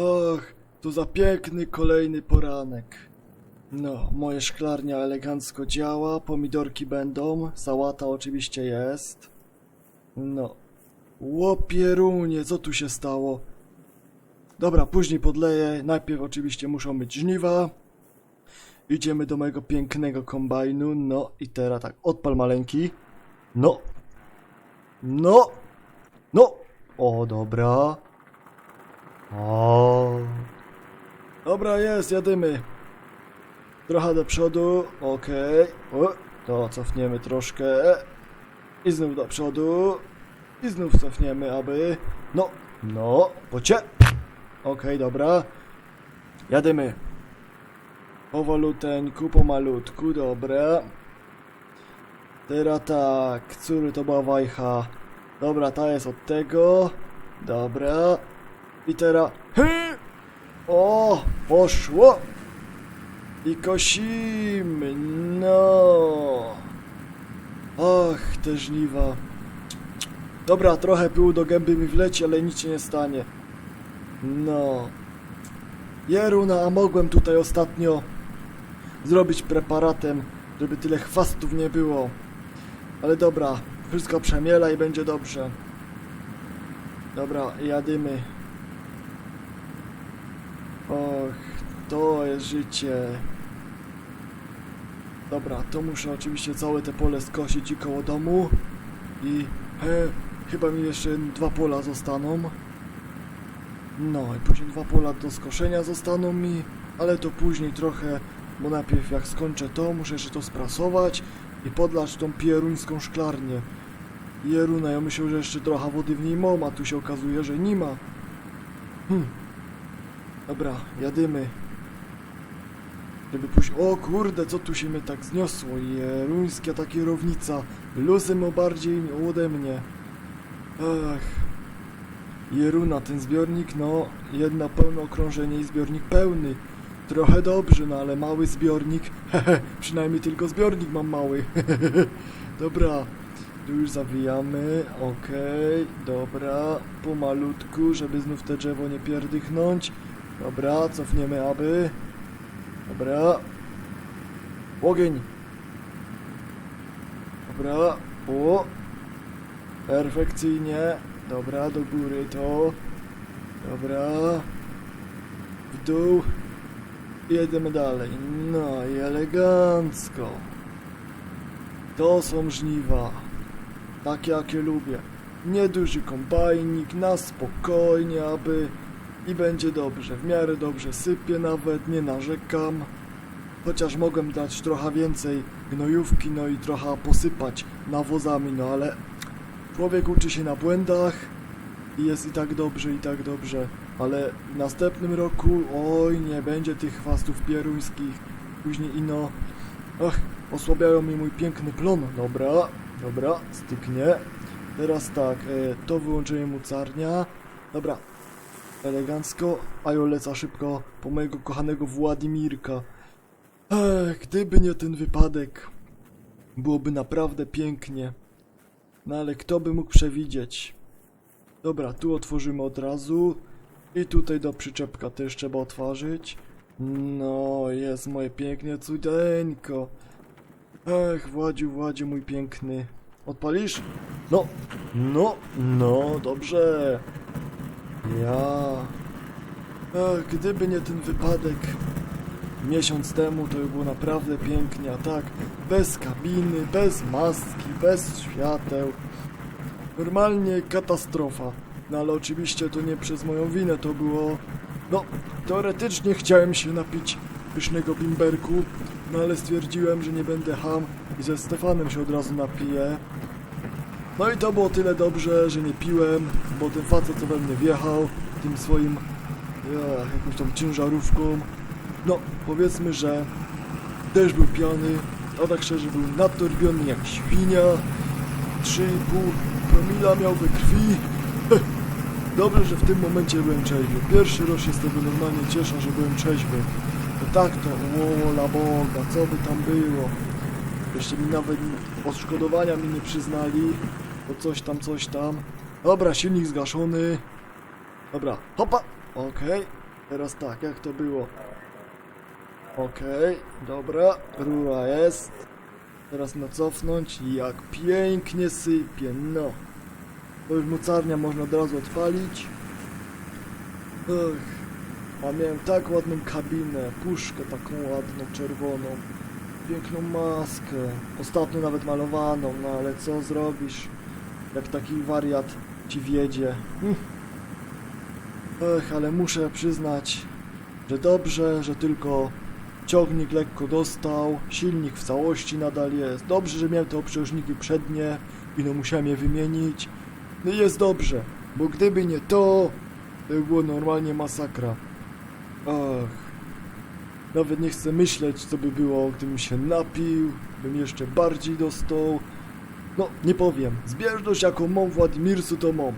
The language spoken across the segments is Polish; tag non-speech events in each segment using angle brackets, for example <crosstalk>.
Och, to za piękny kolejny poranek. No, moje szklarnia elegancko działa, pomidorki będą, sałata oczywiście jest. No. Łopierunie, co tu się stało? Dobra, później podleję, najpierw oczywiście muszą być żniwa. Idziemy do mojego pięknego kombajnu, no i teraz tak, odpal maleńki. No. No. No. O, dobra. O. Dobra, jest, jadymy. Trochę do przodu, okej. O, To cofniemy troszkę. I znów do przodu. I znów cofniemy, aby... No, no, pocie. Okej, dobra. Jadymy. Powoluteńku, pomalutku, dobra. Teraz tak, który to była wajcha? Dobra, ta jest od tego. Dobra. I teraz... Hy! O, poszło. I kosimy, no. Ach, te żniwa. Dobra, trochę pyłu do gęby mi wleci, ale nic się nie stanie. No. Jeruna, a mogłem tutaj ostatnio zrobić preparatem, żeby tyle chwastów nie było. Ale dobra, wszystko przemiela i będzie dobrze. Dobra, jadymy. Och, to jest życie. Dobra, to muszę oczywiście całe te pole skosić i koło domu. I he, chyba mi jeszcze dwa pola zostaną. No i później dwa pola do skoszenia zostaną mi, ale to później trochę, bo najpierw jak skończę to, muszę jeszcze to sprasować i podlać tą pieruńską szklarnię. Jeruna, ja myślę, że jeszcze trochę wody w niej mam, a tu się okazuje, że nie ma. Hm. Dobra, jadymy. Żeby pójść... O kurde, co tu się mnie tak zniosło? Jeruńska ta kierownica. Luzem ma bardziej ode mnie. Ach. Jeruna, ten zbiornik, no, jedna pełne okrążenie i zbiornik pełny. Trochę dobrze, no ale mały zbiornik. Hehe, <laughs> przynajmniej tylko zbiornik mam mały. <laughs> Dobra, tu już zawijamy. Okej, dobra, pomalutku, żeby znów te drzewo nie pierdychnąć. Dobra, cofniemy aby. Dobra. Ogień. Dobra, o. Perfekcyjnie. Dobra, do góry to. Dobra. W dół. Jedziemy dalej. No i elegancko. To są żniwa. Takie jakie lubię. Nieduży kombajnik, na spokojnie, aby... I będzie dobrze, w miarę dobrze sypię nawet, nie narzekam. Chociaż mogłem dać trochę więcej gnojówki, no i trochę posypać nawozami, no ale człowiek uczy się na błędach i jest i tak dobrze, i tak dobrze. Ale w następnym roku, oj, nie będzie tych chwastów pieruńskich. Później ino, ach, osłabiają mi mój piękny plon. Dobra, dobra, styknie. Teraz tak, e, to wyłączenie mocarnia. Dobra, elegancko, a ja lecę szybko po mojego kochanego Władimirka. Ech, gdyby nie ten wypadek, byłoby naprawdę pięknie. No ale kto by mógł przewidzieć? Dobra, tu otworzymy od razu. I tutaj do przyczepka też trzeba otworzyć. No, jest moje pięknie cudeńko. Ech, Władziu, Władziu, mój piękny. Odpalisz? No, no, no, dobrze. Ja. Gdyby nie ten wypadek miesiąc temu, to by było naprawdę pięknie, a tak, bez kabiny, bez maski, bez świateł. Normalnie katastrofa. No ale oczywiście to nie przez moją winę to było. No, teoretycznie chciałem się napić pysznego bimberku, no ale stwierdziłem, że nie będę ham i ze Stefanem się od razu napiję. No i to było tyle dobrze, że nie piłem, bo ten facet co we mnie wjechał, tym swoim, ja, jakąś tą ciężarówką. No, powiedzmy, że też był pijany, a tak szczerze był nadtorbiony jak świnia. 3,5 promila miał we krwi. Dobrze, że w tym momencie byłem trzeźwy. Pierwszy raz się z tego normalnie cieszę, że byłem trzeźwy. No tak to, wola Boga, co by tam było. Jeszcze mi nawet odszkodowania mi nie przyznali, bo coś tam, coś tam. Dobra, silnik zgaszony. Dobra, hopa, okej. Teraz tak, jak to było? Okej, dobra, rura jest. Teraz na cofnąć jak pięknie sypie, no. To już mocarnia można od razu odpalić. Ech, a miałem tak ładną kabinę, puszkę taką ładną, czerwoną. Piękną maskę, ostatnio nawet malowaną, no ale co zrobisz, jak taki wariat ci wiedzie. Hm. Ech, ale muszę przyznać, że dobrze, że tylko ciągnik lekko dostał, silnik w całości nadal jest. Dobrze, że miałem te obciążniki przednie i no musiałem je wymienić. No jest dobrze, bo gdyby nie to, to by było normalnie masakra. Ach. Nawet nie chcę myśleć, co by było, gdybym się napił, bym jeszcze bardziej dostał. No, nie powiem. Zbieżność jaką mam w Władimircu, to mam.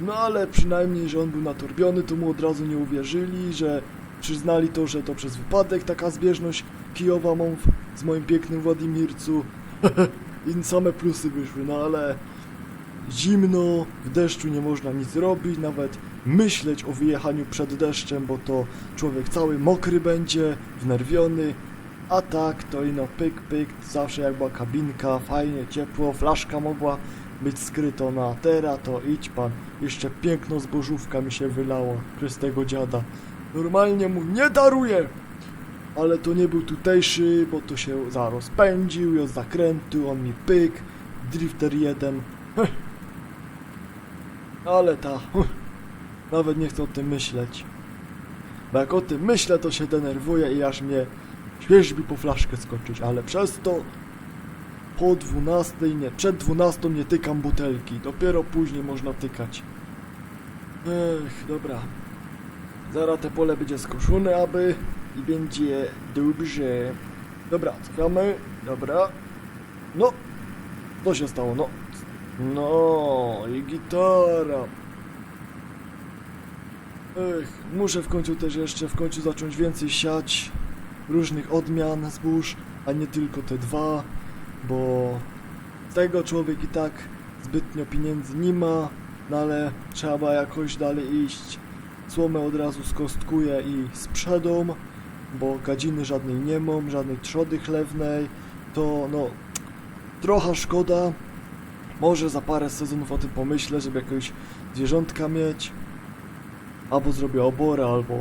No ale przynajmniej, że on był natorbiony, to mu od razu nie uwierzyli, że przyznali to, że to przez wypadek taka zbieżność kijowa mam z moim pięknym Władimircu. <laughs> I same plusy wyszły, no ale zimno, w deszczu nie można nic robić, nawet myśleć o wyjechaniu przed deszczem, bo to człowiek cały mokry będzie, wnerwiony, a tak to ino pyk pyk, zawsze jak była kabinka, fajnie, ciepło, flaszka mogła być skrytona, a teraz to idź pan, jeszcze piękno zbożówka mi się wylało przez tego dziada. Normalnie mu nie daruję! Ale to nie był tutejszy, bo to się zarozpędził, i od zakrętu, on mi pyk, drifter jeden. <laughs> Ale ta, <laughs> nawet nie chcę o tym myśleć. Bo jak o tym myślę, to się denerwuję i aż mnie świeżbi po flaszkę skoczyć, ale przez to po 12, nie, przed 12 nie tykam butelki, dopiero później można tykać. Ech, dobra. Zaraz te pole będzie skoszone, aby i będzie dobrze. Dobra, cofamy, dobra. No, co się stało, no. No, i gitara. Ech, muszę w końcu też jeszcze w końcu zacząć więcej siać różnych odmian zbóż, a nie tylko te dwa, bo z tego człowiek i tak zbytnio pieniędzy nie ma, no ale trzeba jakoś dalej iść. Słomę od razu skostkuję i sprzedam, bo gadziny żadnej nie mam, żadnej trzody chlewnej, to no trochę szkoda. Może za parę sezonów o tym pomyślę, żeby jakiegoś zwierzątka mieć. Albo zrobię oborę, albo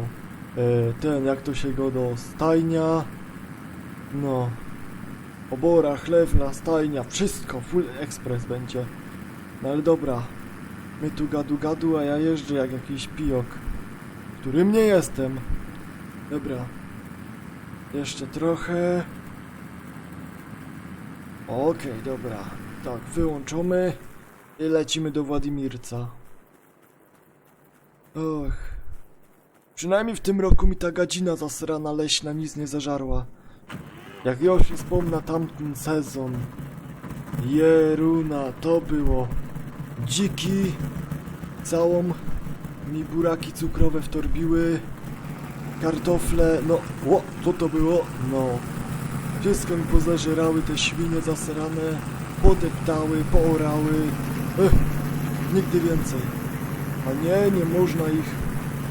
ten, jak to się go do stajnia. No. Obora, chlewna, stajnia, wszystko, full express będzie. No ale dobra. My tu gadu gadu, a ja jeżdżę jak jakiś pijok. Którym nie jestem. Dobra. Jeszcze trochę. Okej, dobra. Tak, wyłączamy i lecimy do Władimirca. Och. Przynajmniej w tym roku mi ta gadzina zasrana leśna nic nie zażarła. Jak już się wspomnę tamten sezon. Jeruna, to było. Dziki. Całą mi buraki cukrowe wtorbiły. Kartofle, no, o, co to było? No. Wszystko mi pozażerały te świnie zasrane. Podeptały, poorały. Ech, nigdy więcej. A nie, nie można ich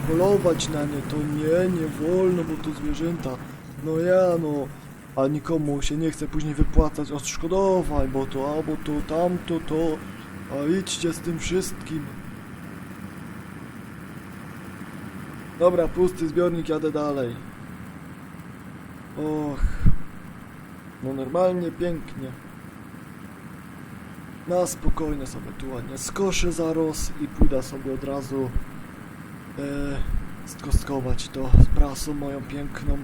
polować na nie, to nie, nie wolno, bo to zwierzęta. No ja no, a nikomu się nie chce później wypłacać odszkodowań, bo to, a bo to, tamto, to, a idźcie z tym wszystkim. Dobra, pusty zbiornik, jadę dalej. Och, no normalnie, pięknie. Na spokojnie sobie tu ładnie skoszę zaros i pójdę sobie od razu skostkować to z prasą moją piękną.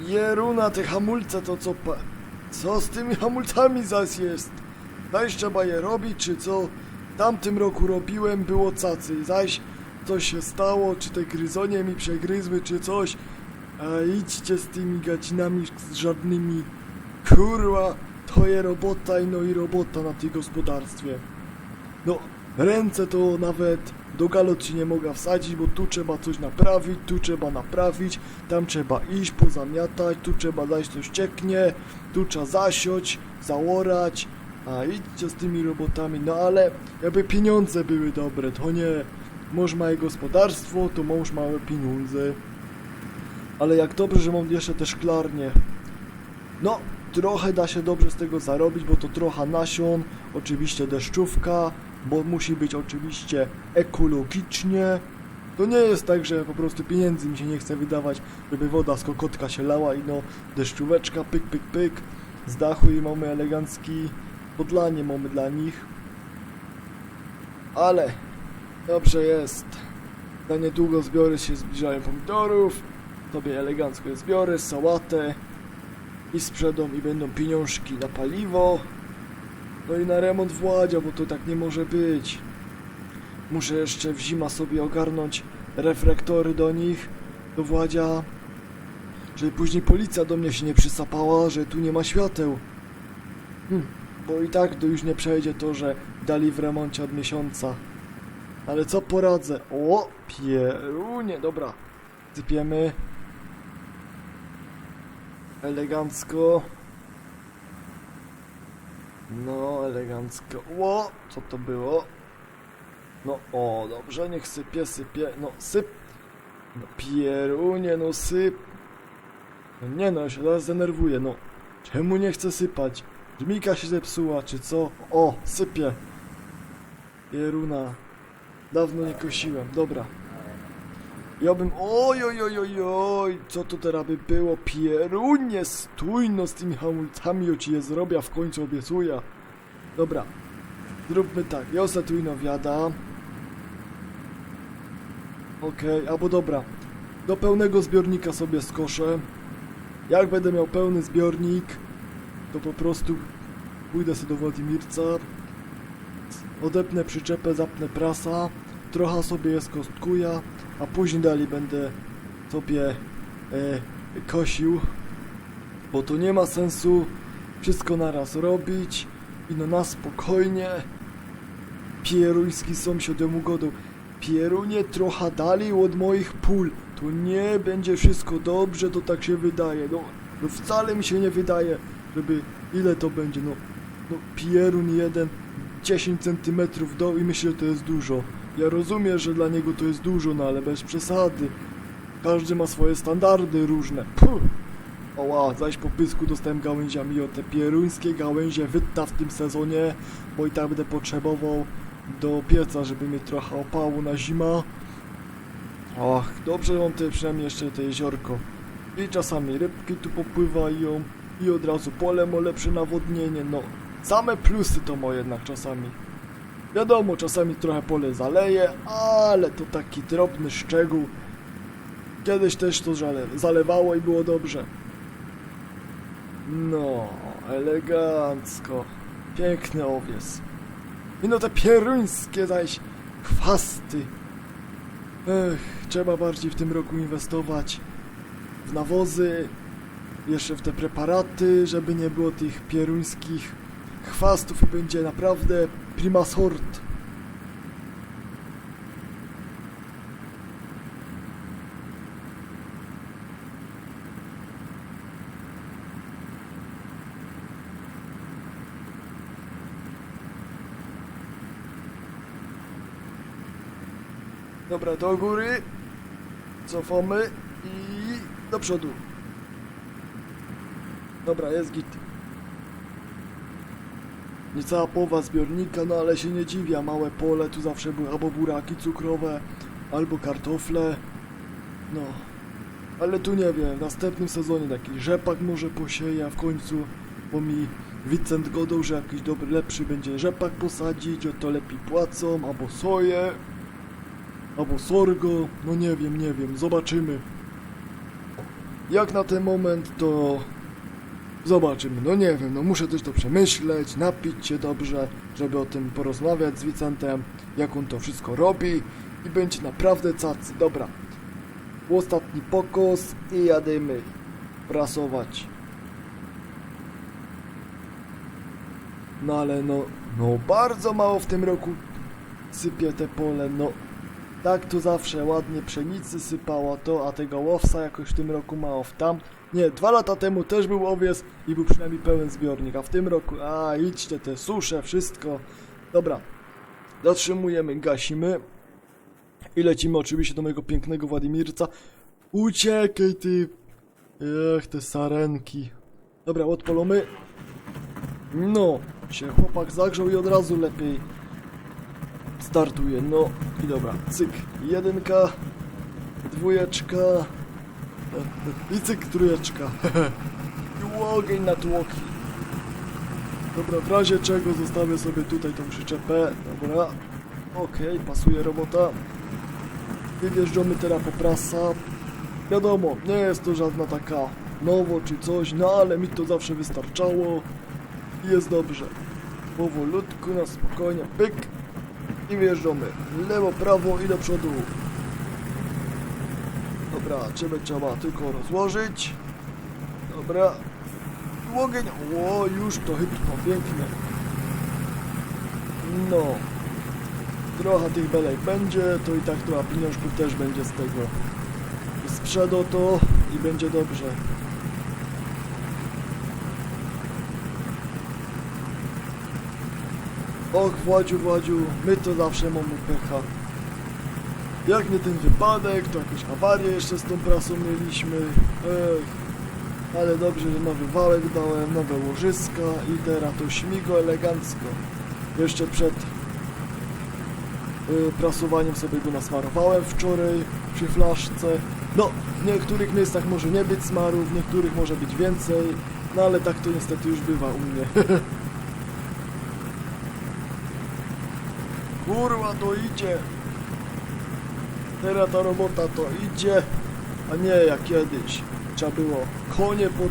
Jeruna, te hamulce to co pa... Co z tymi hamulcami zaś jest? Zaś trzeba je robić, czy co? W tamtym roku robiłem, było cacy. Zaś coś się stało, czy te gryzonie mi przegryzły, czy coś. A idźcie z tymi gadzinami z żadnymi. Kurwa, to je robota i no i robota na tym gospodarstwie. No, ręce to nawet do galot nie mogła wsadzić, bo tu trzeba coś naprawić, tu trzeba naprawić, tam trzeba iść, pozamiatać, tu trzeba dać coś cieknie, tu trzeba zasiąć, zaorać, a idźcie z tymi robotami, no ale jakby pieniądze były dobre, to nie, mąż ma gospodarstwo, to mąż małe pieniądze, ale jak dobrze, że mam jeszcze te szklarnie, no, trochę da się dobrze z tego zarobić, bo to trochę nasion, oczywiście deszczówka, bo musi być oczywiście ekologicznie. To nie jest tak, że po prostu pieniędzy mi się nie chce wydawać, żeby woda z kokotka się lała i no deszczóweczka, pyk, pyk, pyk, z dachu i mamy elegancki podlanie mamy dla nich. Ale dobrze jest. Za niedługo zbiory się zbliżają pomidorów, sobie elegancko je sałatę i sprzedam i będą pieniążki na paliwo. No i na remont Władzia, bo to tak nie może być. Muszę jeszcze w zima sobie ogarnąć reflektory do nich, do Władzia, żeby później policja do mnie się nie przysapała, że tu nie ma świateł. Hm, bo i tak to już nie przejdzie to, że dali w remoncie od miesiąca. Ale co poradzę? O, pierunie, dobra. Sypiemy. Elegancko. No, elegancko. Ło, co to było? No, o, dobrze, niech sypie, sypie. No, syp. No, pierunie, no syp. No nie no, ja się teraz zdenerwuję, no. Czemu nie chce sypać? Żmika się zepsuła, czy co? O, sypie. Pieruna. Dawno nie kosiłem, dobra. Ja bym... Oj, oj, oj, oj, oj, co to teraz by było? Pierunie, stój no z tymi hamulcami, o ci je zrobię, w końcu obiecuję. Dobra, zróbmy tak, ja se tu ino wiada. Okej, albo dobra, do pełnego zbiornika sobie skoszę. Jak będę miał pełny zbiornik, to po prostu pójdę sobie do Władimirca, odepnę przyczepę, zapnę prasa, trochę sobie je skostkuję, a później dalej będę sobie e, kosił, bo to nie ma sensu wszystko naraz robić i no na spokojnie. Pieruński sąsiad mu godą. Pierunie trochę dalej od moich pól. To nie będzie wszystko dobrze, to tak się wydaje. No, no wcale mi się nie wydaje, żeby ile to będzie. No, no pierun jeden 10 centymetrów do i myślę, że to jest dużo. Ja rozumiem, że dla niego to jest dużo, no ale bez przesady. Każdy ma swoje standardy różne. Puh. Oła, zaś po pysku dostałem gałęziami o te pieruńskie gałęzie wytta w tym sezonie, bo i tak będę potrzebował do pieca, żeby mieć trochę opału na zima. Och, dobrze mam te przynajmniej jeszcze te jeziorko. I czasami rybki tu popływają i od razu pole ma lepsze nawodnienie, no. Same plusy to ma jednak czasami. Wiadomo, czasami trochę pole zaleje, ale to taki drobny szczegół. Kiedyś też to zalewało i było dobrze. No, elegancko. Piękny owies. I no te pieruńskie zaś chwasty. Ech, trzeba bardziej w tym roku inwestować w nawozy, jeszcze w te preparaty, żeby nie było tych pieruńskich chwastów i będzie naprawdę prima sort. Dobra, do góry. Cofamy i do przodu. Dobra, jest git. Niecała połowa zbiornika, no ale się nie dziwię, małe pole, tu zawsze były albo buraki cukrowe, albo kartofle. No, ale tu nie wiem, w następnym sezonie taki rzepak może posieję w końcu, bo mi Vincent godał, że jakiś dobry, lepszy będzie rzepak posadzić, że to lepiej płacą, albo soję, albo sorgo, no nie wiem, nie wiem, zobaczymy. Jak na ten moment to Zobaczymy, no nie wiem, no muszę też to przemyśleć, napić się dobrze, żeby o tym porozmawiać z Vicentem, jak on to wszystko robi i będzie naprawdę cacy. Dobra, ostatni pokos i jadymy prasować. No ale no, no bardzo mało w tym roku sypie te pole, no Tak to zawsze ładnie pszenicy sypało to, a tego łowca jakoś w tym roku mało w tam. Nie, dwa lata temu też był owiec i był przynajmniej pełen zbiornik, a w tym roku, a idźcie te susze, wszystko. Dobra, zatrzymujemy, gasimy i lecimy oczywiście do mojego pięknego Władimirca. Uciekaj ty! Ech, te sarenki. Dobra, odpalamy. No, się chłopak zagrzał i od razu lepiej startuje. No i dobra, cyk, jedynka, dwójeczka <laughs> i cyk, trójeczka. <laughs> I ogień na tłoki. Dobra, w razie czego zostawię sobie tutaj tą przyczepę. Dobra, okej, pasuje robota. Wywjeżdżamy teraz po prasa. Wiadomo, nie jest to żadna taka nowo czy coś, no ale mi to zawsze wystarczało jest dobrze. Powolutku, na spokojnie, pyk i wjeżdżamy. Lewo, prawo i do przodu. Dobra, ciebie trzeba tylko rozłożyć. Dobra. Ogień. O, już to chyba pięknie. No. Trochę tych belek będzie, to i tak trochę pieniążków też będzie z tego. Sprzedo to i będzie dobrze. Och, Władziu, Władziu, my to zawsze mamy pecha. Jak nie ten wypadek, to jakąś awarię jeszcze z tą prasą mieliśmy. Ech. Ale dobrze, że nowy wałek dałem, nowe łożyska i teraz to śmigo elegancko. Jeszcze przed y, prasowaniem sobie go nasmarowałem wczoraj przy flaszce. No, w niektórych miejscach może nie być smaru, w niektórych może być więcej, no ale tak to niestety już bywa u mnie. <laughs> Kurwa, to idzie. Teraz ta robota to idzie, a nie jak kiedyś. Trzeba było konie pod...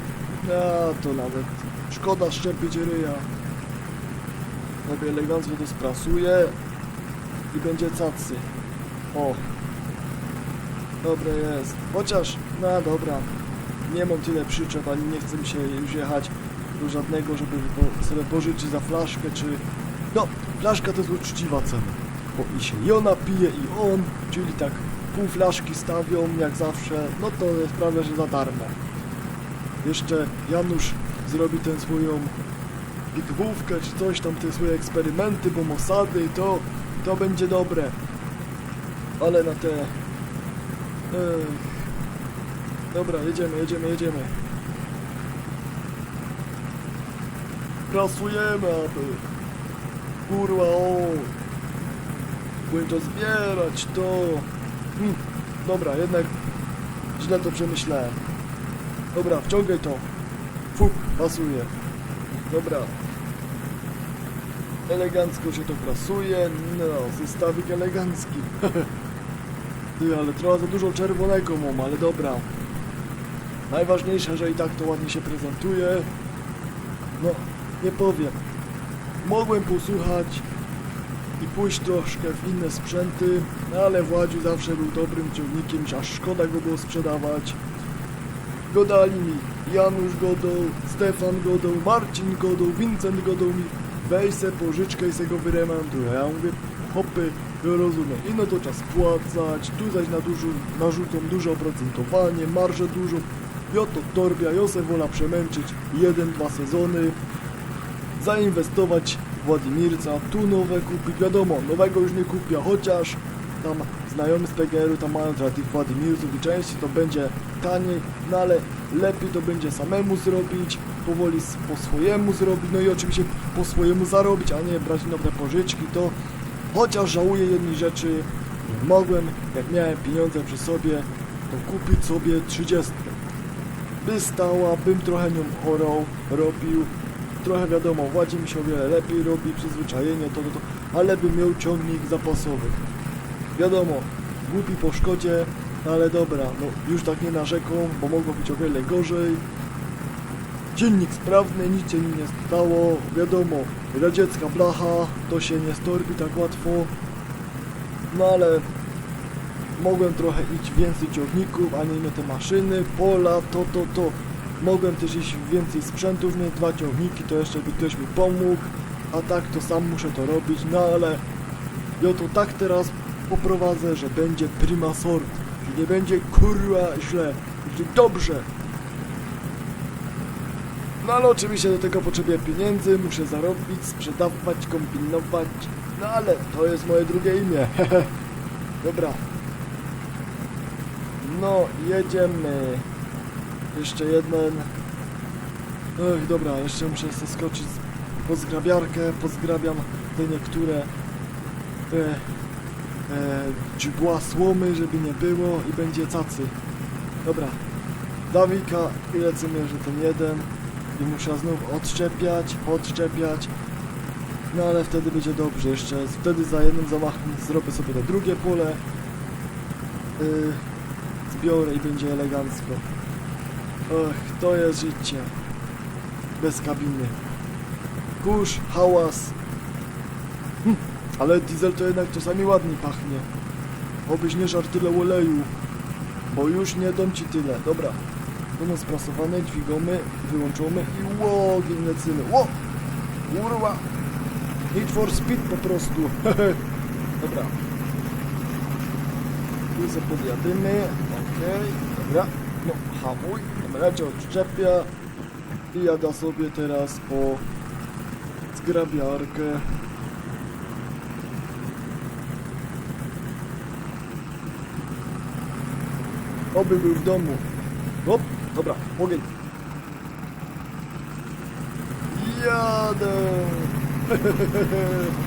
A, to nawet szkoda szczepić ryja. Sobie elegancko to i będzie cacy. O. Dobre jest. Chociaż, no dobra. Nie mam tyle przyczep, ani nie chcę mi się już jechać do żadnego, żeby sobie pożyczyć za flaszkę, czy... No, flaszka to jest uczciwa cena. Bo i się i ona pije, i on, czyli tak pół flaszki stawią, jak zawsze, no to jest prawie, że za darmo. Jeszcze Janusz zrobi tę swoją pigwówkę, czy coś tam, te swoje eksperymenty, bo Mossady i to, to będzie dobre. Ale na te... Ech. Dobra, jedziemy, jedziemy, jedziemy. Pracujemy, aby... Kurwa, o! Będę to zbierać, to... Hmm, dobra, jednak źle to przemyślałem. Dobra, wciągaj to. Fuk, pasuje. Dobra. Elegancko się to prasuje. No, zestawik elegancki. <laughs> Ty, ale trochę za dużo czerwonego mam, ale dobra. Najważniejsze, że i tak to ładnie się prezentuje. No, nie powiem. Mogłem posłuchać i pójść troszkę w inne sprzęty, no ale Władziu zawsze był dobrym ciągnikiem, aż szkoda go było sprzedawać. Godali mi Janusz Godą, Stefan Godą, Marcin Godą, Vincent Godą mi weź se pożyczkę i se go wyremontuj. A ja mówię, hopy, ja rozumiem. I no to czas płacać, tu zaś na dużo, narzucą duże oprocentowanie, marżę dużą. I oto torbia, ja wola przemęczyć jeden, dwa sezony, zainwestować w Władimirca, tu nowe kupić, wiadomo, nowego już nie kupię, chociaż tam znajomi z PGR-u tam mają trochę tych Władimirców i częściej to będzie taniej, no ale lepiej to będzie samemu zrobić, powoli po swojemu zrobić, no i oczywiście po swojemu zarobić, a nie brać nowe pożyczki, to chociaż żałuję jednej rzeczy, mogłem, jak miałem pieniądze przy sobie, to kupić sobie 30. By stała, bym trochę nią orał, robił, trochę wiadomo, Władzie mi się o wiele lepiej robi, przyzwyczajenie, to, to, to, ale bym miał ciągnik zapasowy. Wiadomo, głupi po szkodzie, no ale dobra, no już tak nie narzekam, bo mogło być o wiele gorzej. Dziennik sprawny, nic się nie stało, wiadomo, radziecka blacha, to się nie storbi tak łatwo. No ale mogłem trochę iść więcej ciągników, a nie te maszyny, pola, to, to, to. Mogłem też iść więcej sprzętów, mieć dwa ciągniki, to jeszcze by ktoś mi pomógł, a tak to sam muszę to robić, no ale ja to tak teraz poprowadzę, że będzie prima sort, że nie będzie kurwa źle, będzie dobrze. No ale oczywiście do tego potrzebuję pieniędzy, muszę zarobić, sprzedawać, kombinować. No ale to jest moje drugie imię. <laughs> Dobra. No, jedziemy. Jeszcze jeden. Ech, dobra, jeszcze muszę zaskoczyć po zgrabiarkę, pozgrabiam te niektóre te e, źdźbła słomy, żeby nie było i będzie cacy. Dobra, Dawika i lecimy, że ten jeden i muszę znów odszczepiać, odszczepiać. No ale wtedy będzie dobrze, jeszcze wtedy za jednym zamachem zrobię sobie to drugie pole. Yy, zbiorę i będzie elegancko. Och, to jest życie. Bez kabiny. Kurz, hałas. Hm, ale diesel to jednak czasami ładnie pachnie. Obyś nie żar tyle oleju. Bo już nie dam ci tyle. Dobra. Będą sprasowane, dźwigamy, wyłączamy i łogień lecimy. Ło! Kurwa! Need for speed po prostu. <laughs> Dobra. Tu sobie podjadymy. Okej, dobra. No, hamuj. Cię odczepia. I jada sobie teraz po zgrabiarkę. Oby był w domu. Hop, dobra, ogień. Jadę. <laughs>